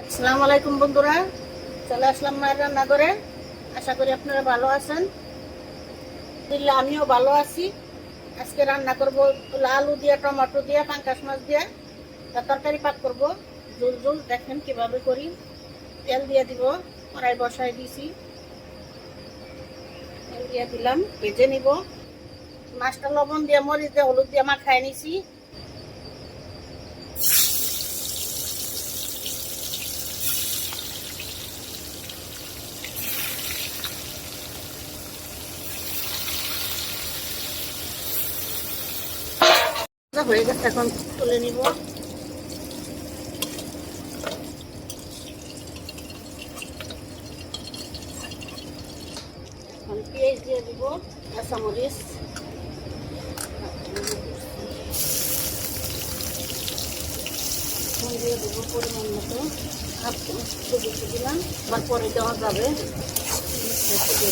আসসালামু আলাইকুম বন্ধুরা, চলে আসলাম মায়ের রান্না করে আশা করি আপনারা ভালো আছেন। দিল্লি আমিও ভালো আছি। আজকে রান্না করব আলু দিয়ে, টমেটো দিয়ে, পাঙ্কাশ মাছ দিয়ে। তরকারি পাক করব। জুল জুল দেখেন কীভাবে করি। তেল দিয়ে দিব, কড়াই বসাই দিছি। তেল দিয়ে দিলাম, ভেজে নিব। মাছটা লবণ দিয়ে, মরিচ দিয়ে, হলুদ দিয়ে মাখাই নিছি। হয়ে গেছে, এখন তুলে নিব। এখন পেঁয়াজ দিয়ে দিব, কাঁচামরিচ। দিয়ে দেবো পরিমাণ মতো। হাফ দিয়ে দিলাম আবার পরে দেওয়া যাবে। ভেজে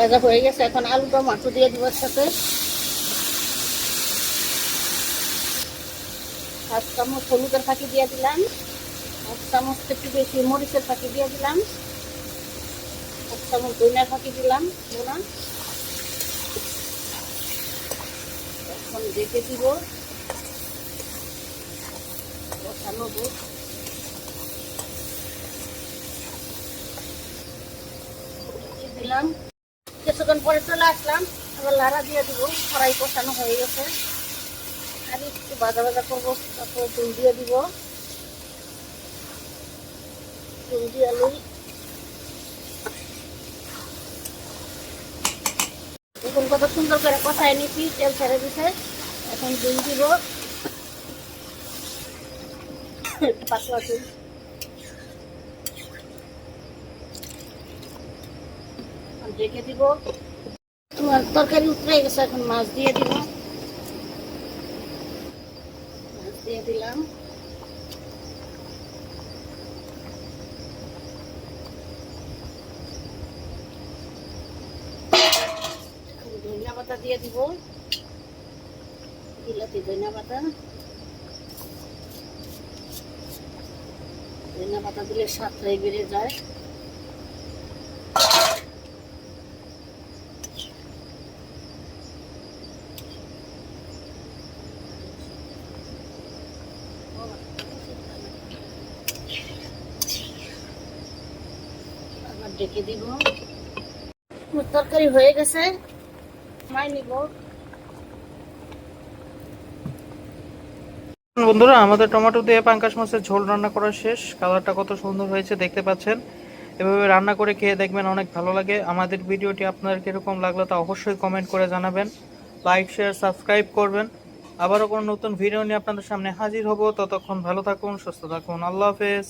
ভাজা হয়ে গেছে। এখন আলু টমাটো দিয়ে দিব সাথে হাফ চামচ হলুদের ফাঁকি দিয়ে দিলাম। হাফ চামচ একটু বেশি মরিচের ফাঁকি দিয়ে দিলাম। হাফ চামচ দইনার ফাঁকি দিলাম বোনা এখন দেখে দিব। বসানো দুধ দিলাম। কিছুক্ষণ পরে চলে আসলাম। আবার লাড়া দিয়ে দিব, কড়াই কষানো হয়ে গেছে। আর একটু বাজা ভাজা করব, তারপর চুল দিয়ে দিব। চুল দিয়ে আলুই এখন কত সুন্দর করে কষাই নিচ্ছি তেল ছেড়ে দিছে। এখন চুল দিব। পাতলা চুল রেখে দিব। তরকারি উতরে গেছে, এখন মাছ দিয়ে দিব। মাছ দিয়ে দিলাম। ধনিয়া পাতা দিয়ে দিব। বিলাতি ধনিয়া পাতা। ধনিয়া পাতা দিলে স্বাদটাই বেড়ে যায়। ডেকে দিব। তরকারি হয়ে গেছে। বন্ধুরা, আমাদের টমেটো দিয়ে পাঙ্কাশ মাছের ঝোল রান্না করা শেষ। কালারটা কত সুন্দর হয়েছে দেখতে পাচ্ছেন। এভাবে রান্না করে খেয়ে দেখবেন অনেক ভালো লাগে। আমাদের ভিডিওটি আপনার কীরকম লাগল তা অবশ্যই কমেন্ট করে জানাবেন। লাইক শেয়ার সাবস্ক্রাইব করবেন। আবারও কোনো নতুন ভিডিও নিয়ে আপনাদের সামনে হাজির হব। ততক্ষণ ভালো থাকুন, সুস্থ থাকুন। আল্লাহ হাফেজ।